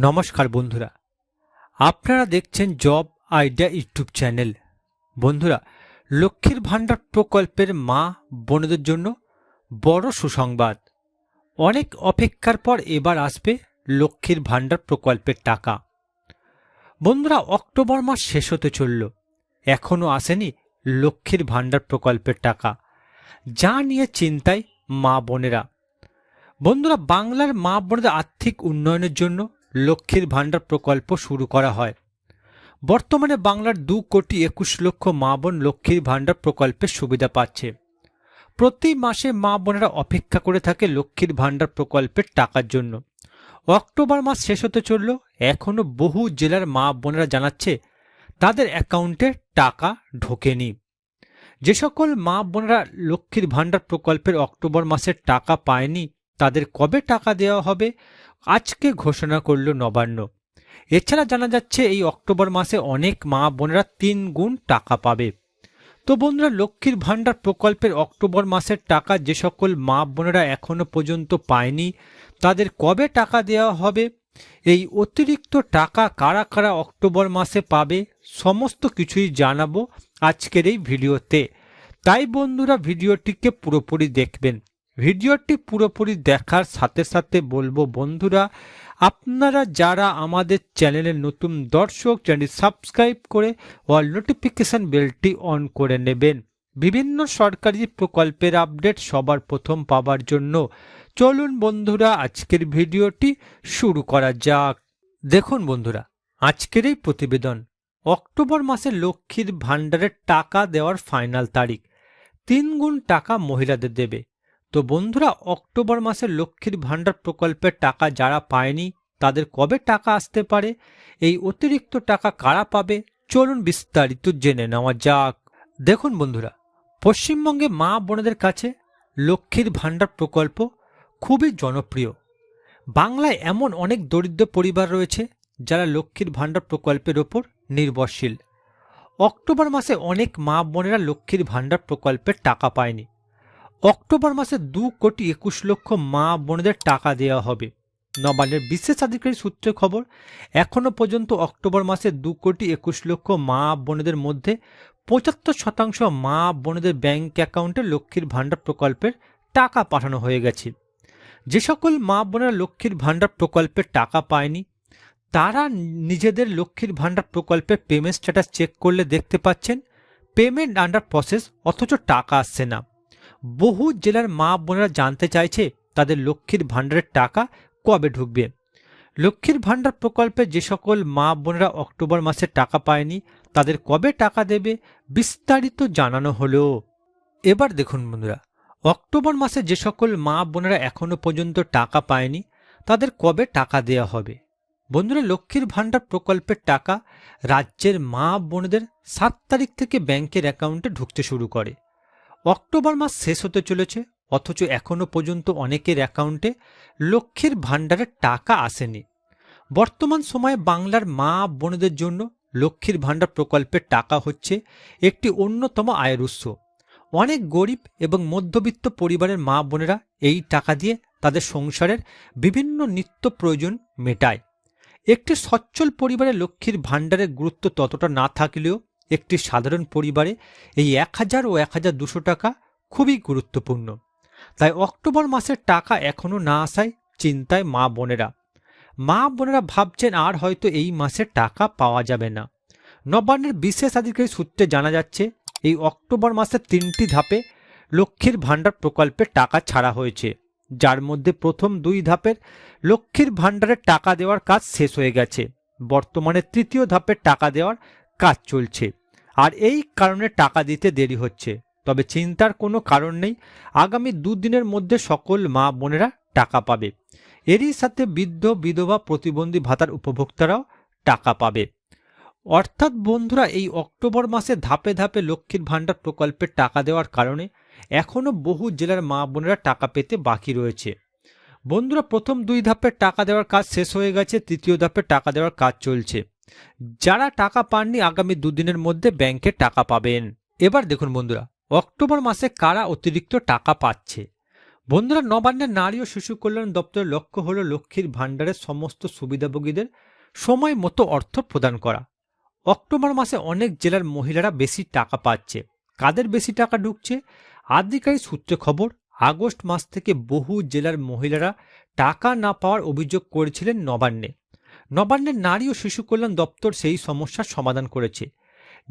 নমস্কার বন্ধুরা। আপনারা দেখছেন জব আইডিয়া ইউটিউব চ্যানেল। বন্ধুরা, লক্ষ্মীর ভাণ্ডার প্রকল্পের মা, বোনদের জন্য বড় সুসংবাদ। অনেক অপেক্ষার পর এবার আসবে লক্ষ্মীর ভাণ্ডার প্রকল্পের টাকা। বন্ধুরা, অক্টোবর মাস শেষ হতে চলল। এখনও আসেনি লক্ষ্মীর ভাণ্ডার প্রকল্পের টাকা। যা নিয়ে চিন্তায় মা বোনেরা। বন্ধুরা, বাংলার মা বোনদের আর্থিক উন্নয়নের জন্য লক্ষ্মীর ভাণ্ডার প্রকল্প শুরু করা হয়। বর্তমানে বাংলার দু কোটি একুশ লক্ষ মা বোন লক্ষ্মীর ভাণ্ডার প্রকল্পের সুবিধা পাচ্ছে। প্রতি মাসে মা বোনেরা অপেক্ষা করে থাকে লক্ষ্মীর ভাণ্ডার প্রকল্পের টাকার জন্য। অক্টোবর মাস শেষ হতে চলল এখনও বহু জেলার মা বোনেরা জানাচ্ছে তাদের অ্যাকাউন্টে টাকা ঢোকেনি। যে সকল মা বোনেরা লক্ষ্মীর ভাণ্ডার প্রকল্পের অক্টোবর মাসের টাকা পায়নি, তাদের কবে টাকা দেওয়া হবে আজকে ঘোষণা করল নবান্ন। এছাড়া জানা যাচ্ছে, এই অক্টোবর মাসে অনেক মা বোনেরা তিন গুণ টাকা পাবে। তো বন্ধুরা, লক্ষ্মীর ভাণ্ডার প্রকল্পের অক্টোবর মাসের টাকা যে সকল মা বোনেরা এখনও পর্যন্ত পায়নি, তাদের কবে টাকা দেওয়া হবে? এই অতিরিক্ত টাকা কারা কারা অক্টোবর মাসে পাবে? সমস্ত কিছুই জানাব আজকের এই ভিডিওতে। তাই বন্ধুরা, ভিডিওটিকে পুরোপুরি দেখবেন। ভিডিওটি পুরোপুরি দেখার সাথে সাথে বলব, বন্ধুরা, আপনারা যারা আমাদের চ্যানেলের নতুন দর্শক চ্যানেল সাবস্ক্রাইব করে অল নোটিফিকেশন বেলটি অন করে নেবেন। বিভিন্ন সরকারি প্রকল্পের আপডেট সবার প্রথম পাবার জন্য চলুন, বন্ধুরা, আজকের ভিডিওটি শুরু করা যাক। দেখুন, বন্ধুরা, আজকের এই প্রতিবেদন, অক্টোবর মাসে লক্ষ্মীর ভাণ্ডারের টাকা দেওয়ার ফাইনাল তারিখ তিন গুণ টাকা মহিলাদের দেবে। তো বন্ধুরা, অক্টোবর মাসে লক্ষ্মীর ভাণ্ডার প্রকল্পের টাকা যারা পায়নি, তাদের কবে টাকা আসতে পারে? এই অতিরিক্ত টাকা কারা পাবে? চলুন বিস্তারিত জেনে নেওয়া যাক। দেখুন বন্ধুরা, পশ্চিমবঙ্গে মা বোনেদের কাছে লক্ষ্মীর ভাণ্ডার প্রকল্প খুবই জনপ্রিয়। বাংলায় এমন অনেক দরিদ্র পরিবার রয়েছে, যারা লক্ষ্মীর ভাণ্ডার প্রকল্পের ওপর নির্ভরশীল। অক্টোবর মাসে অনেক মা বোনেরা লক্ষ্মীর ভাণ্ডার প্রকল্পের টাকা পায়নি। অক্টোবর মাসে দু কোটি একুশ লক্ষ মা বোনেদের টাকা দেওয়া হবে। নবান্নের বিশেষ আধিকারিক সূত্রে খবর এখনও পর্যন্ত অক্টোবর মাসে দু কোটি একুশ লক্ষ মা বোনেদের মধ্যে পঁচাত্তর শতাংশ মা বোনেদের ব্যাংক অ্যাকাউন্টে লক্ষ্মীর ভাণ্ডার প্রকল্পের টাকা পাঠানো হয়ে গেছে। যে সকল মা বোনেরা লক্ষ্মীর ভাণ্ডার প্রকল্পের টাকা পায়নি, তারা নিজেদের লক্ষ্মীর ভাণ্ডার প্রকল্পের পেমেন্ট স্ট্যাটাস চেক করলে দেখতে পাচ্ছেন পেমেন্ট আন্ডার প্রসেস অথচ টাকা আসছে না। বহু জেলার মা বোনেরা জানতে চাইছে তাদের লক্ষ্মীর ভাণ্ডারের টাকা কবে ঢুকবে। লক্ষ্মীর ভাণ্ডার প্রকল্পে যে সকল মা বোনেরা অক্টোবর মাসে টাকা পায়নি, তাদের কবে টাকা দেবে বিস্তারিত জানানো হলো। এবার দেখুন বন্ধুরা, অক্টোবর মাসে যে সকল মা বোনেরা এখনও পর্যন্ত টাকা পায়নি, তাদের কবে টাকা দেওয়া হবে? বন্ধুরা, লক্ষ্মীর ভাণ্ডার প্রকল্পের টাকা রাজ্যের মা বোনদের সাত তারিখ থেকে ব্যাংকের অ্যাকাউন্টে ঢুকতে শুরু করে। অক্টোবর মাস শেষ হতে চলেছে, অথচ এখনও পর্যন্ত অনেকের অ্যাকাউন্টে লক্ষ্মীর ভাণ্ডারের টাকা আসেনি। বর্তমান সময়ে বাংলার মা বোনদের জন্য লক্ষ্মীর ভাণ্ডার প্রকল্পের টাকা হচ্ছে একটি অন্যতম আয়ের উৎস। অনেক গরিব এবং মধ্যবিত্ত পরিবারের মা বোনেরা এই টাকা দিয়ে তাদের সংসারের বিভিন্ন নিত্য প্রয়োজন মেটায়। একটি সচ্ছল পরিবারে লক্ষ্মীর ভাণ্ডারের গুরুত্ব ততটা না থাকলেও একটি সাধারণ পরিবারে এই এক হাজার ও এক হাজার দুশো টাকা খুবই গুরুত্বপূর্ণ। তাই অক্টোবর মাসের টাকা এখনও না আসায় চিন্তায় মা বোনেরা। মা বোনেরা ভাবছেন আর হয়তো এই মাসে টাকা পাওয়া যাবে না। নবান্নের বিশেষ আধিকারিক সূত্রে জানা যাচ্ছে, এই অক্টোবর মাসের তিনটি ধাপে লক্ষ্মীর ভাণ্ডার প্রকল্পের টাকা ছাড়া হয়েছে। যার মধ্যে প্রথম দুই ধাপের লক্ষ্মীর ভাণ্ডারের টাকা দেওয়ার কাজ শেষ হয়ে গেছে। বর্তমানে তৃতীয় ধাপের টাকা দেওয়ার কাজ চলছে। আর এই কারণে টাকা দিতে দেরি হচ্ছে। তবে চিন্তার কোনো কারণ নেই। আগামী দুদিনের মধ্যে সকল মা বোনেরা টাকা পাবে। এরই সাথে বৃদ্ধ, বিধবা, প্রতিবন্ধী ভাতার উপভোক্তারাও টাকা পাবে। অর্থাৎ বন্ধুরা, এই অক্টোবর মাসে ধাপে ধাপে লক্ষ্মীর ভাণ্ডার প্রকল্পের টাকা দেওয়ার কারণে এখনও বহু জেলার মা বোনেরা টাকা পেতে বাকি রয়েছে। বন্ধুরা, প্রথম দুই ধাপের টাকা দেওয়ার কাজ শেষ হয়ে গেছে, তৃতীয় ধাপের টাকা দেওয়ার কাজ চলছে। যারা টাকা পাননি আগামী দুদিনের মধ্যে ব্যাংকে টাকা পাবেন। এবার দেখুন বন্ধুরা, অক্টোবর মাসে কারা অতিরিক্ত টাকা পাচ্ছে? বন্ধুরা নবান্নের নারী ও শিশু কল্যাণ দপ্তরের লক্ষ্য হলো লক্ষ্মীর ভাণ্ডারের সমস্ত সুবিধাভোগীদের সময় মতো অর্থ প্রদান করা। অক্টোবর মাসে অনেক জেলার মহিলারা বেশি টাকা পাচ্ছে। কাদের বেশি টাকা ঢুকছে? আধিকারিক সূত্রে খবর, আগস্ট মাস থেকে বহু জেলার মহিলারা টাকা না পাওয়ার অভিযোগ করেছিলেন নবান্নে। নবান্নের নারী ও শিশু কল্যাণ দপ্তর সেই সমস্যার সমাধান করেছে।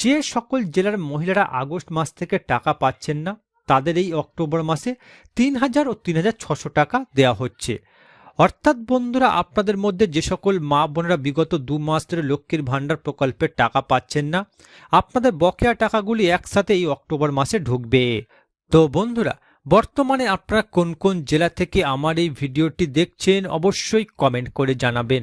যে সকল জেলার মহিলারা আগস্ট মাস থেকে টাকা পাচ্ছেন না, তাদের এই অক্টোবর মাসে তিন হাজার ও তিন হাজার ছশো টাকা দেওয়া হচ্ছে। অর্থাৎ বন্ধুরা, আপনাদের মধ্যে যে সকল মা বোনেরা বিগত দু মাস ধরে লক্ষ্মীর ভাণ্ডার প্রকল্পের টাকা পাচ্ছেন না, আপনাদের বকেয়া টাকাগুলি একসাথে এই অক্টোবর মাসে ঢুকবে। তো বন্ধুরা, বর্তমানে আপনারা কোন কোন জেলা থেকে আমার এই ভিডিওটি দেখছেন, অবশ্যই কমেন্ট করে জানাবেন।